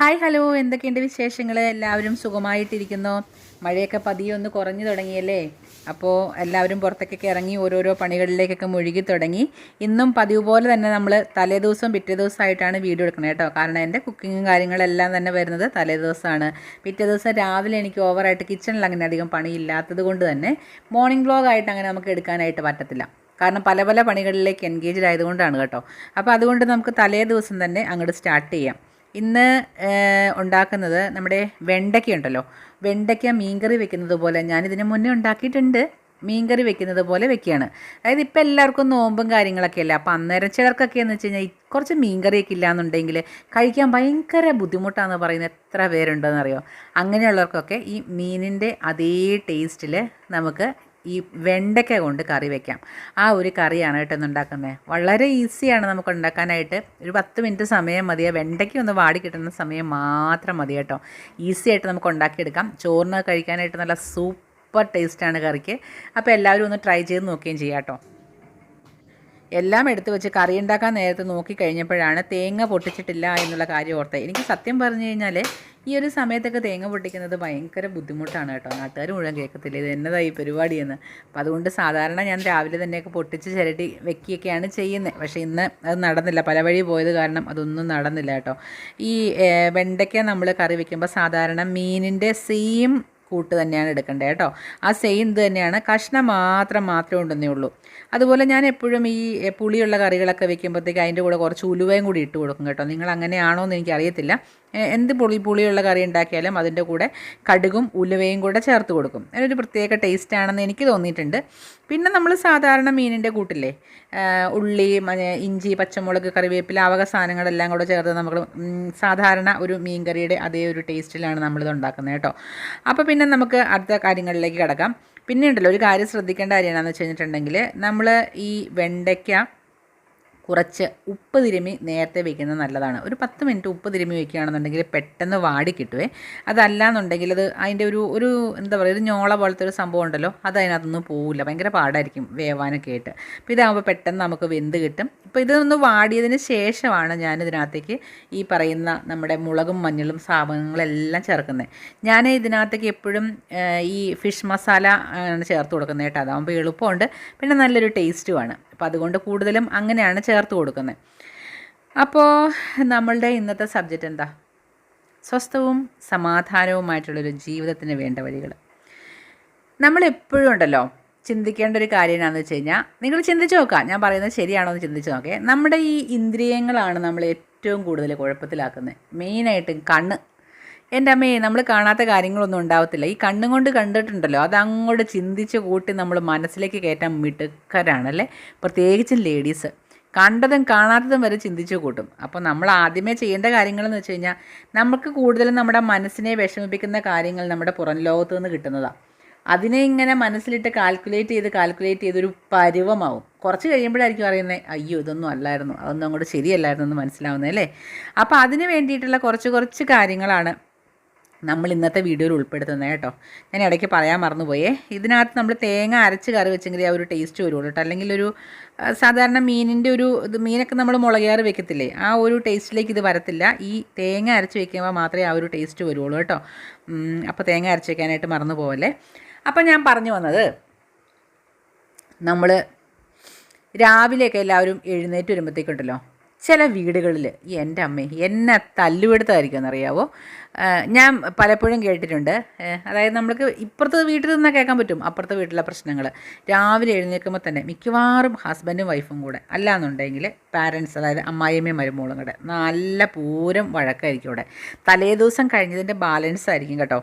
Hi hello. എന്തൊക്കെയുണ്ട് വിശേഷങ്ങൾ എല്ലാവരും സുഖമായിട്ടിരിക്കുന്നു. മഴയൊക്കെ പതിയെ ഒന്ന് കുറഞ്ഞു തുടങ്ങിയല്ലേ? അപ്പോൾ എല്ലാവരും പുറത്തേക്കൊക്കെ ഇറങ്ങി ഓരോരോ പണികളിലേക്കൊക്കെ മുഴുകി തുടങ്ങി. ഇന്നും പതിവ് പോലെ തന്നെ നമ്മൾ തലേ ദിവസവും പിറ്റേ ദിവസമായിട്ടാണ് വീഡിയോ എടുക്കുന്നത് കേട്ടോ. കാരണം എന്റെ കുക്കിങ്ങും കാര്യങ്ങളെല്ലാം തന്നെ വരുന്നത് തലേ ദിവസമാണ്. പിറ്റേ ദിവസം രാവിലെ എനിക്ക് ഓവറായിട്ട് കിച്ചണിൽ അങ്ങനെ അധികം പണിയില്ലാത്തത് കൊണ്ട് തന്നെ മോർണിംഗ് വ്ലോഗായിട്ട് അങ്ങനെ നമുക്ക് എടുക്കാനായിട്ട് പറ്റത്തില്ല. കാരണം പല പല പണികളിലേക്ക് എൻഗേജ്ഡ് ആയതുകൊണ്ടാണ് കേട്ടോ. അപ്പോൾ അതുകൊണ്ട് നമുക്ക് തലേ ദിവസം തന്നെ അങ്ങോട്ട് സ്റ്റാർട്ട് ചെയ്യാം. ഇന്ന് ഉണ്ടാക്കുന്നത് നമ്മുടെ വെണ്ടയ്ക്ക ഉണ്ടല്ലോ വെണ്ടയ്ക്ക മീൻകറി വെക്കുന്നത് പോലെ ഞാനിതിന് മുന്നേ ഉണ്ടാക്കിയിട്ടുണ്ട്. മീൻകറി വെക്കുന്നത് പോലെ വെക്കുകയാണ് അതായത് ഇപ്പം എല്ലാവർക്കും നോമ്പും കാര്യങ്ങളൊക്കെ അല്ല? അപ്പോൾ അന്നേരം ചിലർക്കൊക്കെ എന്ന് വെച്ച് കഴിഞ്ഞാൽ കുറച്ച് മീൻകറിയൊക്കെ ഇല്ലയെന്നുണ്ടെങ്കിൽ കഴിക്കാൻ ഭയങ്കര ബുദ്ധിമുട്ടാണെന്ന് പറയുന്നത് എത്ര പേരുണ്ടെന്നറിയോ? അങ്ങനെയുള്ളവർക്കൊക്കെ ഈ മീനിന്റെ അതേ ടേസ്റ്റിൽ നമുക്ക് ഈ വെണ്ടയ്ക്ക കൊണ്ട് കറി വെക്കാം. ആ ഒരു കറിയാണ് കേട്ടോ ഉണ്ടാക്കുന്നത്. വളരെ ഈസിയാണ് നമുക്ക് ഉണ്ടാക്കാനായിട്ട്. ഒരു പത്ത് മിനിറ്റ് സമയം മതി. വെണ്ടയ്ക്ക ഒന്ന് വാടി കിട്ടുന്ന സമയം മാത്രം മതി കേട്ടോ. ഈസി ആയിട്ട് നമുക്ക് ഉണ്ടാക്കിയെടുക്കാം. ചോറിന് കഴിക്കാനായിട്ട് നല്ല സൂപ്പർ ടേസ്റ്റാണ് കറിക്ക്. അപ്പോൾ എല്ലാവരും ഒന്ന് ട്രൈ ചെയ്ത് നോക്കുകയും ചെയ്യാം കേട്ടോ. എല്ലാം എടുത്തു വെച്ച് കറി ഉണ്ടാക്കാൻ നേരത്തെ നോക്കിക്കഴിഞ്ഞപ്പോഴാണ് തേങ്ങ പൊട്ടിച്ചിട്ടില്ല എന്നുള്ള കാര്യം ഓർത്തത് എനിക്ക് സത്യം പറഞ്ഞു കഴിഞ്ഞാൽ ഈ ഒരു സമയത്തൊക്കെ തേങ്ങ പൊട്ടിക്കുന്നത് ഭയങ്കര ബുദ്ധിമുട്ടാണ് കേട്ടോ. നാട്ടുകാർ മുഴുവൻ കേൾക്കത്തില്ല. ഇത് എന്നതായി പരിപാടിയെന്ന്. അപ്പോൾ അതുകൊണ്ട് സാധാരണ ഞാൻ രാവിലെ തന്നെയൊക്കെ പൊട്ടിച്ച് ചിരട്ടി വെക്കുകയൊക്കെയാണ് ചെയ്യുന്നത് പക്ഷേ ഇന്ന് അത് നടന്നില്ല. പല വഴി പോയത് കാരണം അതൊന്നും നടന്നില്ല കേട്ടോ. ഈ വെണ്ടയ്ക്ക നമ്മൾ കറി വെക്കുമ്പോൾ സാധാരണ മീനിന്റെ സെയിം കൂട്ട് തന്നെയാണ് എടുക്കേണ്ടത് കേട്ടോ. ആ സെയിം ഇത് തന്നെയാണ്. കഷ്ണം മാത്രം മാത്രമേ ഉണ്ടെന്നേ ഉള്ളൂ അതുപോലെ ഞാൻ എപ്പോഴും ഈ പുളിയുള്ള കറികളൊക്കെ വെക്കുമ്പോഴത്തേക്ക് അതിന്റെ കൂടെ കുറച്ച് ഉലുവയും കൂടി ഇട്ട് കൊടുക്കും കേട്ടോ. നിങ്ങൾ അങ്ങനെയാണോ എന്ന് എനിക്കറിയത്തില്ല. എന്ത് പുളി പുളിയുള്ള കറി ഉണ്ടാക്കിയാലും അതിന്റെ കൂടെ കടുകും ഉലുവയും കൂടെ ചേർത്ത് കൊടുക്കും. അതിനൊരു പ്രത്യേക ടേസ്റ്റ് ആണെന്ന് എനിക്ക് തോന്നിയിട്ടുണ്ട്. പിന്നെ നമ്മൾ സാധാരണ മീനിന്റെ കൂട്ടില്ലേ? ഉള്ളി ഇഞ്ചി പച്ചമുളക് കറിവേപ്പില അവക വക സാധനങ്ങളെല്ലാം കൂടെ ചേർത്ത് നമ്മൾ സാധാരണ ഒരു മീൻ കറിയുടെ അതേ ഒരു ടേസ്റ്റിലാണ് നമ്മളിത് ഉണ്ടാക്കുന്നത് കേട്ടോ. അപ്പോൾ പിന്നെ നമുക്ക് അടുത്ത കാര്യങ്ങളിലേക്ക് കിടക്കാം. പിന്നെ ഉണ്ടല്ലോ ഒരു കാര്യം ശ്രദ്ധിക്കേണ്ട കാര്യം എന്താണെന്ന് വെച്ച് കഴിഞ്ഞിട്ടുണ്ടെങ്കിൽ നമ്മൾ ഈ വെണ്ടയ്ക്ക കുറച്ച് ഉപ്പ് തിരുമി നേരത്തെ വയ്ക്കുന്നത് നല്ലതാണ്. ഒരു പത്ത് മിനിറ്റ് ഉപ്പ് തിരുമി വെക്കുകയാണെന്നുണ്ടെങ്കിൽ പെട്ടെന്ന് വാടി കിട്ടുവേ. അതല്ല എന്നുണ്ടെങ്കിൽ അത് അതിന്റെ ഒരു ഒരു എന്താ പറയുക ഒരു ഞോള പോലത്തെ ഒരു സംഭവം ഉണ്ടല്ലോ അത് അതിനകത്തൊന്നും പോവില്ല. ഭയങ്കര പാടായിരിക്കും വേവാനൊക്കെ ആയിട്ട്. അപ്പോൾ ഇതാകുമ്പോൾ പെട്ടെന്ന് നമുക്ക് വെന്ത് കിട്ടും. ഇപ്പോൾ ഇതൊന്ന് വാടിയതിന് ശേഷമാണ് ഞാൻ ഇതിനകത്തേക്ക് ഈ പറയുന്ന നമ്മുടെ മുളകും മഞ്ഞളും സാധനങ്ങളെല്ലാം ചേർക്കുന്നത്. ഞാൻ ഇതിനകത്തേക്ക് എപ്പോഴും ഈ ഫിഷ് മസാല ആണ് ചേർത്ത് കൊടുക്കുന്നത് കേട്ടോ. അതാകുമ്പോൾ എളുപ്പമുണ്ട്. പിന്നെ നല്ലൊരു ടേസ്റ്റുമാണ് അപ്പോൾ അതുകൊണ്ട് കൂടുതലും അങ്ങനെയാണ് ചേർത്ത് കൊടുക്കുന്നത് അപ്പോൾ നമ്മളുടെ ഇന്നത്തെ സബ്ജക്റ്റ് എന്താ? സ്വസ്ഥവും സമാധാനവുമായിട്ടുള്ളൊരു ജീവിതത്തിന് വേണ്ട വഴികൾ നമ്മൾ എപ്പോഴും ഉണ്ടല്ലോ ചിന്തിക്കേണ്ട ഒരു കാര്യം എന്താണെന്ന് വെച്ച് കഴിഞ്ഞാൽ നിങ്ങൾ ചിന്തിച്ച് നോക്കാം. ഞാൻ പറയുന്നത് ശരിയാണോ എന്ന് ചിന്തിച്ച് നോക്കേ. നമ്മുടെ ഈ ഇന്ദ്രിയങ്ങളാണ് നമ്മൾ ഏറ്റവും കൂടുതൽ കുഴപ്പത്തിലാക്കുന്നത് മെയിനായിട്ടും കണ്ണ് എന്റെ അമ്മയെ നമ്മൾ കാണാത്ത കാര്യങ്ങളൊന്നും ഉണ്ടാവത്തില്ല. ഈ കണ്ണും കൊണ്ട് കണ്ടിട്ടുണ്ടല്ലോ. അത് അങ്ങോട്ട് ചിന്തിച്ച് കൂട്ടി നമ്മൾ മനസ്സിലേക്ക് കയറ്റാൻ മിടുക്കരാണല്ലേ പ്രത്യേകിച്ചും ലേഡീസ്. കണ്ടതും കാണാത്തതും വരെ ചിന്തിച്ചു കൂട്ടും. അപ്പോൾ നമ്മൾ ആദ്യമേ ചെയ്യേണ്ട കാര്യങ്ങളെന്ന് വെച്ച് കഴിഞ്ഞാൽ നമുക്ക് കൂടുതലും നമ്മുടെ മനസ്സിനെ വിഷമിപ്പിക്കുന്ന കാര്യങ്ങൾ നമ്മുടെ പുറം ലോകത്തു നിന്ന് കിട്ടുന്നതാണ് അതിനെ ഇങ്ങനെ മനസ്സിലിട്ട് കാൽക്കുലേറ്റ് ചെയ്ത് കാൽക്കുലേറ്റ് ചെയ്തൊരു പരുവമാവും. കുറച്ച് കഴിയുമ്പോഴായിരിക്കും അറിയുന്നത് അയ്യോ ഇതൊന്നും അല്ലായിരുന്നു. അതൊന്നും അങ്ങോട്ട് ശരിയല്ലായിരുന്നു എന്ന് മനസ്സിലാവുന്നത് അല്ലേ? അപ്പോൾ അതിന് വേണ്ടിയിട്ടുള്ള കുറച്ച് കുറച്ച് കാര്യങ്ങളാണ് നമ്മൾ ഇന്നത്തെ വീഡിയോയിൽ ഉൾപ്പെടുത്തുന്നത് കേട്ടോ. ഞാൻ ഇടയ്ക്ക് പറയാൻ മറന്നുപോയേ. ഇതിനകത്ത് നമ്മൾ തേങ്ങ അരച്ച് കറി വെച്ചെങ്കിൽ ആ ഒരു ടേസ്റ്റ് വരുള്ളൂ കേട്ടോ. അല്ലെങ്കിൽ ഒരു സാധാരണ മീനിന്റെ ഒരു ഇത് മീനൊക്കെ നമ്മൾ മുളകയാറ് വെക്കത്തില്ലേ ആ ഒരു ടേസ്റ്റിലേക്ക് ഇത് വരത്തില്ല. ഈ തേങ്ങ അരച്ച് വെക്കുമ്പോൾ മാത്രമേ ആ ഒരു ടേസ്റ്റ് വരുള്ളൂ കേട്ടോ. അപ്പോൾ തേങ്ങ അരച്ച് വെക്കാനായിട്ട് മറന്നു പോവല്ലേ അപ്പോൾ ഞാൻ പറഞ്ഞു വന്നത് നമ്മൾ രാവിലെയൊക്കെ എല്ലാവരും എഴുന്നേറ്റ് വരുമ്പോഴത്തേക്കുണ്ടല്ലോ ചില വീടുകളിൽ എന്റെ അമ്മ എന്നെ തല്ലുപെടുത്തായിരിക്കും എന്നറിയാവോ? ഞാൻ പലപ്പോഴും കേട്ടിട്ടുണ്ട്. അതായത് നമ്മൾക്ക് ഇപ്പുറത്തെ വീട്ടിൽ നിന്നാൽ കേൾക്കാൻ പറ്റും അപ്പുറത്തെ വീട്ടിലെ പ്രശ്നങ്ങൾ. രാവിലെ എഴുന്നേൽക്കുമ്പോൾ തന്നെ മിക്കവാറും ഹസ്ബൻഡും വൈഫും കൂടെ. അല്ലാന്നുണ്ടെങ്കിൽ പാരൻസ് അതായത് അമ്മായിയമ്മയും മരുമോളും കൂടെ. നല്ല പൂരം വഴക്കായിരിക്കും ഇവിടെ തലേ ദിവസം കഴിഞ്ഞതിന്റെ ബാലൻസ് ആയിരിക്കും കേട്ടോ.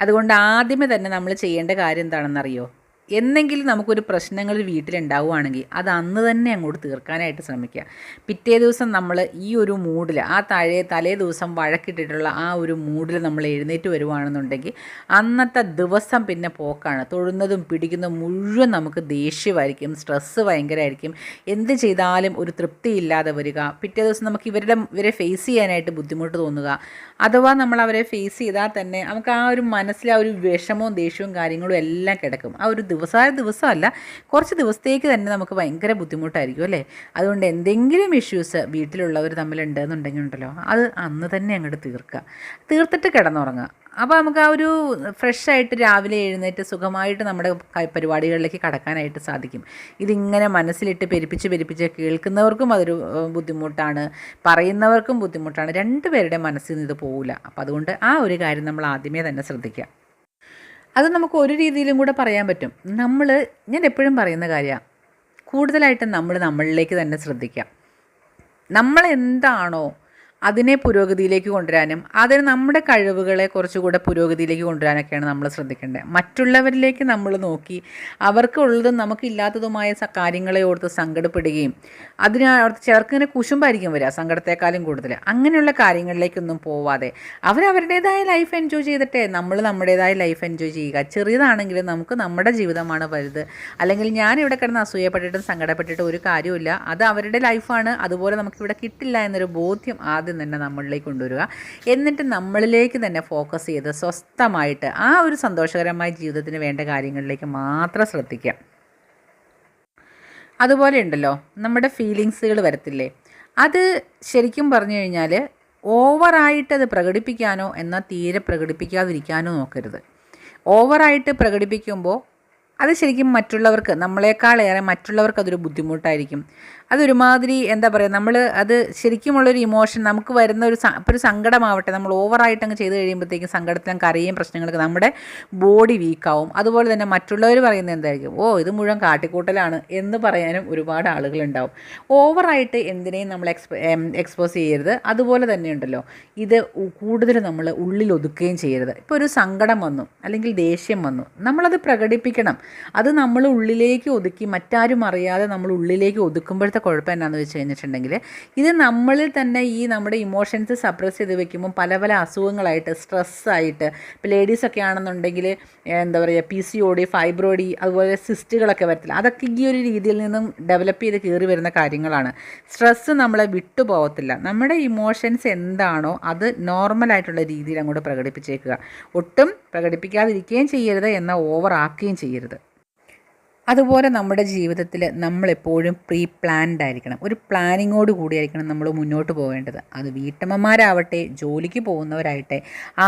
അതുകൊണ്ട് ആദ്യമേ തന്നെ നമ്മൾ ചെയ്യേണ്ട കാര്യം എന്താണെന്നറിയോ? എന്നെങ്കിലും നമുക്കൊരു പ്രശ്നങ്ങൾ വീട്ടിലുണ്ടാവുകയാണെങ്കിൽ അത് അന്ന് തന്നെ അങ്ങോട്ട് തീർക്കാനായിട്ട് ശ്രമിക്കുക. പിറ്റേ ദിവസം നമ്മൾ ഈ ഒരു മൂഡിൽ ആ താഴെ തലേ ദിവസം വഴക്കിട്ടിട്ടുള്ള ആ ഒരു മൂഡിൽ നമ്മൾ എഴുന്നേറ്റ് വരുവാണെന്നുണ്ടെങ്കിൽ അന്നത്തെ ദിവസം പിന്നെ പോക്കാണ്. തൊഴുന്നതും പിടിക്കുന്നതും മുഴുവൻ നമുക്ക് ദേഷ്യമായിരിക്കും സ്ട്രെസ്സ് ഭയങ്കരമായിരിക്കും. എന്ത് ചെയ്താലും ഒരു തൃപ്തി ഇല്ലാതെ വരിക. പിറ്റേ ദിവസം നമുക്ക് ഇവരുടെ ഇവരെ ഫേസ് ചെയ്യാനായിട്ട് ബുദ്ധിമുട്ട് തോന്നുക. അഥവാ നമ്മൾ അവരെ ഫേസ് ചെയ്താൽ തന്നെ നമുക്ക് ആ ഒരു മനസ്സിൽ ആ ഒരു വിഷമവും ദേഷ്യവും കാര്യങ്ങളും എല്ലാം കിടക്കും. ആ ഒരു ദിവസമായ ദിവസമല്ല കുറച്ച് ദിവസത്തേക്ക് തന്നെ നമുക്ക് ഭയങ്കര ബുദ്ധിമുട്ടായിരിക്കും അല്ലേ? അതുകൊണ്ട് എന്തെങ്കിലും ഇഷ്യൂസ് വീട്ടിലുള്ളവർ തമ്മിലുണ്ട് എന്നുണ്ടെങ്കിൽ ഉണ്ടല്ലോ അത് അന്ന് തന്നെ അങ്ങോട്ട് തീർക്കുക. തീർത്തിട്ട് കിടന്നുറങ്ങുക. അപ്പോൾ നമുക്ക് ആ ഒരു ഫ്രഷ് ആയിട്ട് രാവിലെ എഴുന്നേറ്റ് സുഖമായിട്ട് നമ്മുടെ പരിപാടികളിലേക്ക് കടക്കാനായിട്ട് സാധിക്കും. ഇതിങ്ങനെ മനസ്സിലിട്ട് പെരുപ്പിച്ച് പെരുപ്പിച്ച് കേൾക്കുന്നവർക്കും അതൊരു ബുദ്ധിമുട്ടാണ്. പറയുന്നവർക്കും ബുദ്ധിമുട്ടാണ്. രണ്ടുപേരുടെ മനസ്സിൽ നിന്ന് ഇത് പോവില്ല. അപ്പോൾ അതുകൊണ്ട് ആ ഒരു കാര്യം നമ്മൾ ആദ്യമേ തന്നെ ശ്രദ്ധിക്കുക. അത് നമുക്ക് ഒരു രീതിയിലും കൂടെ പറയാൻ പറ്റും. നമ്മൾ ഞാൻ എപ്പോഴും പറയുന്ന കാര്യമാണ് കൂടുതലായിട്ടും നമ്മൾ നമ്മളിലേക്ക് തന്നെ ശ്രദ്ധിക്കാം. നമ്മൾ എന്താണോ അതിനെ പുരോഗതിയിലേക്ക് കൊണ്ടുവരാനും അതിന് നമ്മുടെ കഴിവുകളെ കുറച്ചുകൂടെ പുരോഗതിയിലേക്ക് കൊണ്ടുവരാനൊക്കെയാണ് നമ്മൾ ശ്രദ്ധിക്കേണ്ടത്. മറ്റുള്ളവരിലേക്ക് നമ്മൾ നോക്കി അവർക്കുള്ളതും നമുക്കില്ലാത്തതുമായ കാര്യങ്ങളെ ഓർത്ത് സങ്കടപ്പെടുകയും അതിനോർത്ത് ചിലർക്കിങ്ങനെ കുശുമ്പായിരിക്കും വരിക സങ്കടത്തെക്കാളും കൂടുതൽ. അങ്ങനെയുള്ള കാര്യങ്ങളിലേക്കൊന്നും പോവാതെ അവരവരുടേതായ ലൈഫ് എൻജോയ് ചെയ്തിട്ടെ നമ്മൾ നമ്മുടേതായ ലൈഫ് എൻജോയ് ചെയ്യുക. ചെറിയതാണെങ്കിലും നമുക്ക് നമ്മുടെ ജീവിതമാണ് വലുത്. അല്ലെങ്കിൽ ഞാൻ ഇവിടെ കിടന്ന് അസൂയപ്പെട്ടിട്ടും സങ്കടപ്പെട്ടിട്ടും ഒരു കാര്യമില്ല അത് അവരുടെ ലൈഫാണ് അതുപോലെ നമുക്കിവിടെ കിട്ടില്ല എന്നൊരു ബോധ്യം ആദ്യം തന്നെ നമ്മളിലേക്ക് കൊണ്ടുവരിക. എന്നിട്ട് നമ്മളിലേക്ക് തന്നെ ഫോക്കസ് ചെയ്ത് സ്വസ്ഥമായിട്ട് ആ ഒരു സന്തോഷകരമായ ജീവിതത്തിന് വേണ്ട കാര്യങ്ങളിലേക്ക് മാത്രം ശ്രദ്ധിക്കുക. അതുപോലെ ഉണ്ടല്ലോ നമ്മുടെ ഫീലിങ്സുകൾ വരത്തില്ലേ? അത് ശരിക്കും പറഞ്ഞു കഴിഞ്ഞാൽ ഓവറായിട്ട് അത് പ്രകടിപ്പിക്കാനോ എന്നാൽ തീരെ പ്രകടിപ്പിക്കാതിരിക്കാനോ നോക്കരുത്. ഓവറായിട്ട് പ്രകടിപ്പിക്കുമ്പോൾ അത് ശരിക്കും മറ്റുള്ളവർക്ക് നമ്മളെക്കാളേറെ മറ്റുള്ളവർക്ക് അതൊരു ബുദ്ധിമുട്ടായിരിക്കും. അതൊരുമാതിരി എന്താ പറയുക നമ്മൾ അത് ശരിക്കുമുള്ളൊരു ഇമോഷൻ നമുക്ക് വരുന്ന ഒരു ഇപ്പോൾ ഒരു സങ്കടമാവട്ടെ നമ്മൾ ഓവറായിട്ട് അങ്ങ് ചെയ്ത് കഴിയുമ്പോഴത്തേക്കും സങ്കടത്തിലും കരയും പ്രശ്നങ്ങളൊക്കെ നമ്മുടെ ബോഡി വീക്കാവും. അതുപോലെ തന്നെ മറ്റുള്ളവർ പറയുന്നത് എന്തായിരിക്കും ഓ ഇത് മുഴുവൻ കാട്ടിക്കൂട്ടലാണ് എന്ന് പറയാനും ഒരുപാട് ആളുകളുണ്ടാവും. ഓവറായിട്ട് എന്തിനേയും നമ്മൾ എക്സ്പോ എക്സ്പോസ് ചെയ്യരുത്. അതുപോലെ തന്നെ ഉണ്ടല്ലോ ഇത് കൂടുതൽ നമ്മൾ ഉള്ളിൽ ഒതുക്കുകയും ചെയ്യരുത്. ഇപ്പോൾ ഒരു സങ്കടം വന്നു അല്ലെങ്കിൽ ദേഷ്യം വന്നു നമ്മളത് പ്രകടിപ്പിക്കണം. അത് നമ്മൾ ഉള്ളിലേക്ക് ഒതുക്കി മറ്റാരും അറിയാതെ നമ്മൾ ഉള്ളിലേക്ക് ഒതുക്കുമ്പോഴത്തെ കുഴപ്പം എന്നാന്ന് വെച്ച് കഴിഞ്ഞിട്ടുണ്ടെങ്കിൽ ഇത് നമ്മളിൽ തന്നെ ഈ നമ്മുടെ ഇമോഷൻസ് സപ്രസ് ചെയ്ത് വെക്കുമ്പോൾ പല പല അസുഖങ്ങളായിട്ട് സ്ട്രെസ്സായിട്ട് ഇപ്പോൾ ലേഡീസൊക്കെ ആണെന്നുണ്ടെങ്കിൽ എന്താ പറയുക P C O D fibroid അതുപോലെ സിസ്റ്റുകളൊക്കെ വരത്തില്ല. അതൊക്കെ ഈ ഒരു രീതിയിൽ നിന്നും ഡെവലപ്പ് ചെയ്ത് കയറി വരുന്ന കാര്യങ്ങളാണ്. സ്ട്രെസ്സ് നമ്മളെ വിട്ടുപോകത്തില്ല നമ്മുടെ ഇമോഷൻസ് എന്താണോ അത് നോർമലായിട്ടുള്ള രീതിയിൽ അങ്ങോട്ട് പ്രകടിപ്പിച്ചേക്കുക. ഒട്ടും പ്രകടിപ്പിക്കാതിരിക്കുകയും ചെയ്യരുത് എന്നാൽ ഓവറാക്കുകയും ചെയ്യരുത്. അതുപോലെ നമ്മുടെ ജീവിതത്തിൽ നമ്മളെപ്പോഴും പ്രീ പ്ലാൻഡ് ആയിരിക്കണം. ഒരു പ്ലാനിങ്ങോട് കൂടിയായിരിക്കണം നമ്മൾ മുന്നോട്ട് പോകേണ്ടത് അത് വീട്ടമ്മമാരാവട്ടെ ജോലിക്ക് പോകുന്നവരായിട്ടെ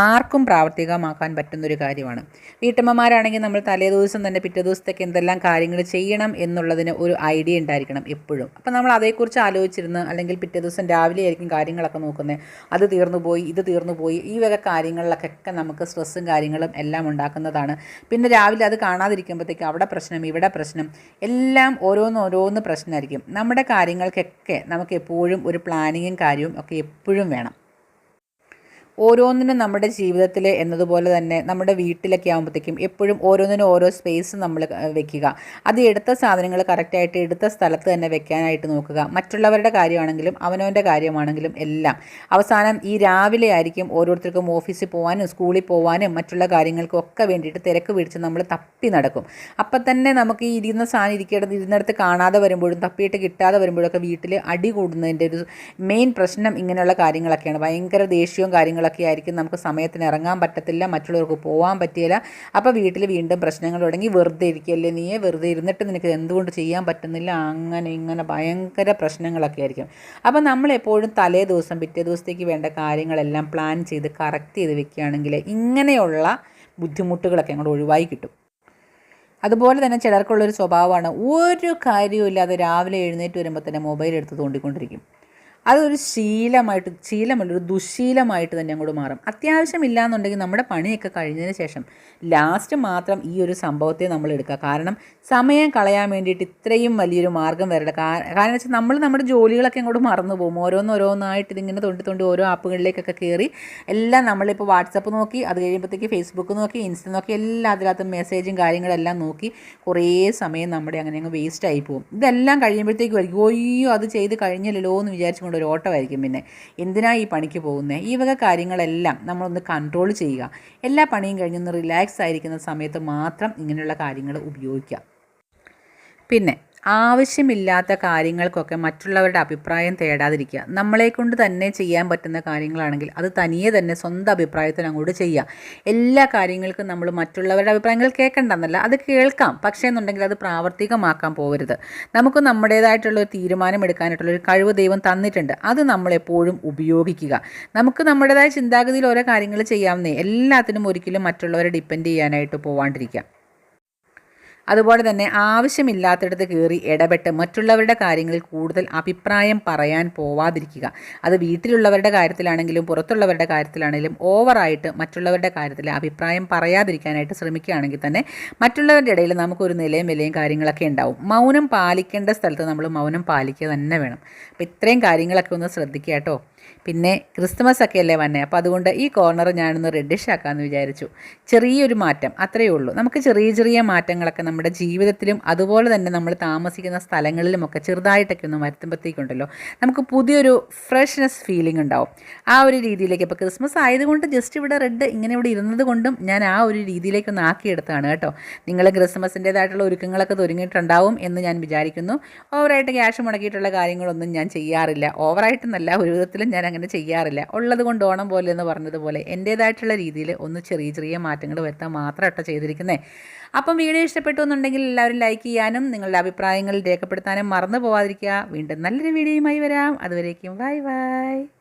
ആർക്കും പ്രാവർത്തികമാക്കാൻ പറ്റുന്നൊരു കാര്യമാണ്. വീട്ടമ്മമാരാണെങ്കിൽ നമ്മൾ തലേ ദിവസം തന്നെ പിറ്റേ ദിവസത്തേക്ക് എന്തെല്ലാം കാര്യങ്ങൾ ചെയ്യണം എന്നുള്ളതിന് ഒരു ഐഡിയ ഉണ്ടായിരിക്കണം എപ്പോഴും. അപ്പോൾ നമ്മൾ അതേക്കുറിച്ച് ആലോചിച്ചിരുന്ന് അല്ലെങ്കിൽ പിറ്റേ ദിവസം രാവിലെ ആയിരിക്കും കാര്യങ്ങളൊക്കെ നോക്കുന്നത് അത് തീർന്നു പോയി ഇത് തീർന്നു പോയി ഈ വക കാര്യങ്ങളിലൊക്കെ നമുക്ക് സ്ട്രെസ്സും കാര്യങ്ങളും എല്ലാം ഉണ്ടാക്കുന്നതാണ്. പിന്നെ രാവിലെ അത് കാണാതിരിക്കുമ്പോഴത്തേക്ക് അവിടെ പ്രശ്നം ഇവിടെ പ്രശ്നം. എല്ലാം ഓരോന്ന് ഓരോന്ന് പ്രശ്നമായിരിക്കും. നമ്മുടെ കാര്യങ്ങൾക്കൊക്കെ നമുക്ക് എപ്പോഴും ഒരു പ്ലാനിങ്ങും കാര്യവും ഒക്കെ എപ്പോഴും വേണം. ഓരോന്നിനും നമ്മുടെ ജീവിതത്തിൽ എന്നതുപോലെ തന്നെ നമ്മുടെ വീട്ടിലൊക്കെ ആകുമ്പോഴത്തേക്കും എപ്പോഴും ഓരോന്നിനും ഓരോ സ്പേസ് നമ്മൾ വെക്കുക. അത് എടുത്ത സാധനങ്ങൾ കറക്റ്റായിട്ട് എടുത്ത സ്ഥലത്ത് തന്നെ വെക്കാനായിട്ട് നോക്കുക. മറ്റുള്ളവരുടെ കാര്യമാണെങ്കിലും അവനവന്റെ കാര്യമാണെങ്കിലും എല്ലാം. അവസാനം ഈ രാവിലെ ആയിരിക്കും ഓരോരുത്തർക്കും ഓഫീസിൽ പോകാനും സ്കൂളിൽ പോകാനും മറ്റുള്ള കാര്യങ്ങൾക്കും ഒക്കെ വേണ്ടിയിട്ട് തിരക്ക് പിടിച്ച് നമ്മൾ തപ്പി നടക്കും. അപ്പം തന്നെ നമുക്ക് ഈ ഇരുന്ന സാധനം ഇരിക്കേണ്ടത് ഇരുന്നിടത്ത് കാണാതെ വരുമ്പോഴും തപ്പിയിട്ട് കിട്ടാതെ വരുമ്പോഴൊക്കെ വീട്ടിൽ അടി കൂടുന്നതിന്റെ ഒരു മെയിൻ പ്രശ്നം ഇങ്ങനെയുള്ള കാര്യങ്ങളൊക്കെയാണ്. ഭയങ്കര ദേഷ്യവും കാര്യങ്ങളൊക്കെ ആയിരിക്കും. നമുക്ക് സമയത്തിന് ഇറങ്ങാൻ പറ്റത്തില്ല മറ്റുള്ളവർക്ക് പോകാൻ പറ്റിയില്ല. അപ്പോൾ വീട്ടിൽ വീണ്ടും പ്രശ്നങ്ങൾ തുടങ്ങി. വെറുതെ ഇരിക്കല്ലേ നീയെ വെറുതെ ഇരുന്നിട്ട് നിനക്ക് എന്തുകൊണ്ട് ചെയ്യാൻ പറ്റുന്നില്ല? അങ്ങനെ ഇങ്ങനെ ഭയങ്കര പ്രശ്നങ്ങളൊക്കെ ആയിരിക്കും. അപ്പോൾ നമ്മളെപ്പോഴും തലേ ദിവസം പിറ്റേ ദിവസത്തേക്ക് വേണ്ട കാര്യങ്ങളെല്ലാം പ്ലാൻ ചെയ്ത് കറക്റ്റ് ചെയ്ത് വെക്കുകയാണെങ്കിൽ ഇങ്ങനെയുള്ള ബുദ്ധിമുട്ടുകളൊക്കെ അങ്ങോട്ട് ഒഴിവായി കിട്ടും. അതുപോലെ തന്നെ ചിലർക്കുള്ളൊരു സ്വഭാവമാണ് ഒരു കാര്യവും ഇല്ലാതെ രാവിലെ എഴുന്നേറ്റ് വരുമ്പോൾ തന്നെ മൊബൈൽ എടുത്ത് തോണ്ടിക്കൊണ്ടിരിക്കും. അതൊരു ശീലമായിട്ട് ശീലമല്ല ഒരു ദുശീലമായിട്ട് തന്നെ അങ്ങോട്ട് മാറും. അത്യാവശ്യമില്ല എന്നുണ്ടെങ്കിൽ നമ്മുടെ പണിയൊക്കെ കഴിഞ്ഞതിന് ശേഷം ലാസ്റ്റ് മാത്രം ഈ ഒരു സംഭവത്തെ നമ്മൾ എടുക്കുക. കാരണം സമയം കളയാൻ വേണ്ടിയിട്ട് ഇത്രയും വലിയൊരു മാർഗം വരട്ടെ കാരണം വെച്ചാൽ നമ്മൾ നമ്മുടെ ജോലികളൊക്കെ അങ്ങോട്ട് മറന്നു പോകും. ഓരോന്നോരോന്നായിട്ട് ഇതിങ്ങനെ തൊണ്ടി തൊണ്ടി ഓരോ ആപ്പുകളിലേക്കൊക്കെ കയറി എല്ലാം നമ്മളിപ്പോൾ വാട്സപ്പ് നോക്കി അത് കഴിയുമ്പോഴത്തേക്ക് ഫേസ്ബുക്ക് നോക്കി ഇൻസ്റ്റ നോക്കി എല്ലാ അതിനകത്ത് മെസ്സേജും കാര്യങ്ങളെല്ലാം നോക്കി കുറേ സമയം നമ്മുടെ അങ്ങനെ അങ്ങ് വേസ്റ്റ് ആയി പോകും. ഇതെല്ലാം കഴിയുമ്പോഴത്തേക്ക് അയ്യോ അത് ചെയ്ത് കഴിഞ്ഞില്ലല്ലോ എന്ന് വിചാരിച്ചുകൊണ്ട് ഒരു ഓട്ടമായിരിക്കും പിന്നെ. എന്തിനാ ഈ പണിക്ക് പോകുന്നത് ഈ വക കാര്യങ്ങളെല്ലാം നമ്മളൊന്ന് കൺട്രോൾ ചെയ്യുക. എല്ലാ പണിയും കഴിഞ്ഞൊന്ന് റിലാക്സ് ആയിരിക്കുന്ന സമയത്ത് മാത്രം ഇങ്ങനെയുള്ള കാര്യങ്ങൾ ഉപയോഗിക്കുക. പിന്നെ ആവശ്യമില്ലാത്ത കാര്യങ്ങൾക്കൊക്കെ മറ്റുള്ളവരുടെ അഭിപ്രായം തേടാതിരിക്കുക. നമ്മളെ കൊണ്ട് തന്നെ ചെയ്യാൻ പറ്റുന്ന കാര്യങ്ങളാണെങ്കിൽ അത് തനിയെ തന്നെ സ്വന്തം അഭിപ്രായത്തിന് അങ്ങോട്ട് ചെയ്യുക. എല്ലാ കാര്യങ്ങൾക്കും നമ്മൾ മറ്റുള്ളവരുടെ അഭിപ്രായങ്ങൾ കേൾക്കണ്ടെന്നല്ല അത് കേൾക്കാം. പക്ഷേ എന്നുണ്ടെങ്കിൽ അത് പ്രാവർത്തികമാക്കാൻ പോകരുത്. നമുക്ക് നമ്മുടേതായിട്ടുള്ള ഒരു തീരുമാനം എടുക്കാനായിട്ടുള്ള ഒരു കഴിവ് ദൈവം തന്നിട്ടുണ്ട്. അത് നമ്മളെപ്പോഴും ഉപയോഗിക്കുക. നമുക്ക് നമ്മുടേതായ ചിന്താഗതിയിൽ ഓരോ കാര്യങ്ങൾ ചെയ്യാവുന്നേ എല്ലാത്തിനും ഒരിക്കലും മറ്റുള്ളവരെ ഡിപ്പെൻഡ് ചെയ്യാനായിട്ട് പോവാണ്ടിരിക്കുക. അതുപോലെ തന്നെ ആവശ്യമില്ലാത്തിടത്ത് കയറി ഇടപെട്ട് മറ്റുള്ളവരുടെ കാര്യങ്ങളിൽ കൂടുതൽ അഭിപ്രായം പറയാൻ പോവാതിരിക്കുക. അത് വീട്ടിലുള്ളവരുടെ കാര്യത്തിലാണെങ്കിലും പുറത്തുള്ളവരുടെ കാര്യത്തിലാണെങ്കിലും ഓവറായിട്ട് മറ്റുള്ളവരുടെ കാര്യത്തിൽ അഭിപ്രായം പറയാതിരിക്കാനായിട്ട് ശ്രമിക്കുകയാണെങ്കിൽ തന്നെ മറ്റുള്ളവരുടെ ഇടയിൽ നമുക്കൊരു നിലയും വിലയും കാര്യങ്ങളൊക്കെ ഉണ്ടാവും. മൗനം പാലിക്കേണ്ട സ്ഥലത്ത് നമ്മൾ മൗനം പാലിക്കുക തന്നെ വേണം. അപ്പോൾ ഇത്രയും കാര്യങ്ങളൊക്കെ ഒന്ന് ശ്രദ്ധിക്കുക കേട്ടോ. പിന്നെ ക്രിസ്മസ് ഒക്കെ അല്ലേ വന്നേ? അപ്പോൾ അതുകൊണ്ട് ഈ കോർണർ ഞാനൊന്ന് റെഡിഷ് ആക്കാമെന്ന് വിചാരിച്ചു. ചെറിയൊരു മാറ്റം അത്രയേ ഉള്ളൂ. നമുക്ക് ചെറിയ ചെറിയ മാറ്റങ്ങളൊക്കെ നമ്മുടെ ജീവിതത്തിലും അതുപോലെ തന്നെ നമ്മൾ താമസിക്കുന്ന സ്ഥലങ്ങളിലുമൊക്കെ ചെറുതായിട്ടൊക്കെ ഒന്ന് വരുത്തുമ്പോഴത്തേക്കുണ്ടല്ലോ നമുക്ക് പുതിയൊരു ഫ്രഷ്നെസ് ഫീലിംഗ് ഉണ്ടാവും. ആ ഒരു രീതിയിലേക്ക് ഇപ്പോൾ ക്രിസ്മസ് ആയതുകൊണ്ട് ജസ്റ്റ് ഇവിടെ റെഡ് ഇങ്ങനെ ഇവിടെ ഇരുന്നത് കൊണ്ടും ഞാൻ ആ ഒരു രീതിയിലേക്ക് ഒന്ന് ആക്കിയെടുത്താണ് കേട്ടോ. നിങ്ങൾ ക്രിസ്മസിന്റേതായിട്ടുള്ള ഒരുക്കങ്ങളൊക്കെ തുടങ്ങിയിട്ടുണ്ടാവും എന്ന് ഞാൻ വിചാരിക്കുന്നു. ഓവറായിട്ട് ക്യാഷ് മുടക്കിയിട്ടുള്ള കാര്യങ്ങളൊന്നും ഞാൻ ചെയ്യാറില്ല. ഓവറായിട്ടെന്നല്ല ഒരു വിധത്തിലും ഞാൻ അങ്ങനെ ചെയ്യാറില്ല. ഉള്ളത് കൊണ്ട് ഓണം പോലെ എന്ന് പറഞ്ഞതുപോലെ എന്റേതായിട്ടുള്ള രീതിയിൽ ഒന്ന് ചെറിയ ചെറിയ മാറ്റങ്ങൾ വരുത്താൻ മാത്രം ഒട്ട ചെയ്തിരിക്കുന്നത് അപ്പം വീഡിയോ ഇഷ്ടപ്പെട്ടു എന്നുണ്ടെങ്കിൽ എല്ലാവരും ലൈക്ക് ചെയ്യാനും നിങ്ങളുടെ അഭിപ്രായങ്ങൾ രേഖപ്പെടുത്താനും മറന്നു പോവാതിരിക്കുക. വീണ്ടും നല്ലൊരു വീഡിയോയുമായി വരാം. അതുവരേക്കും ബൈ ബൈ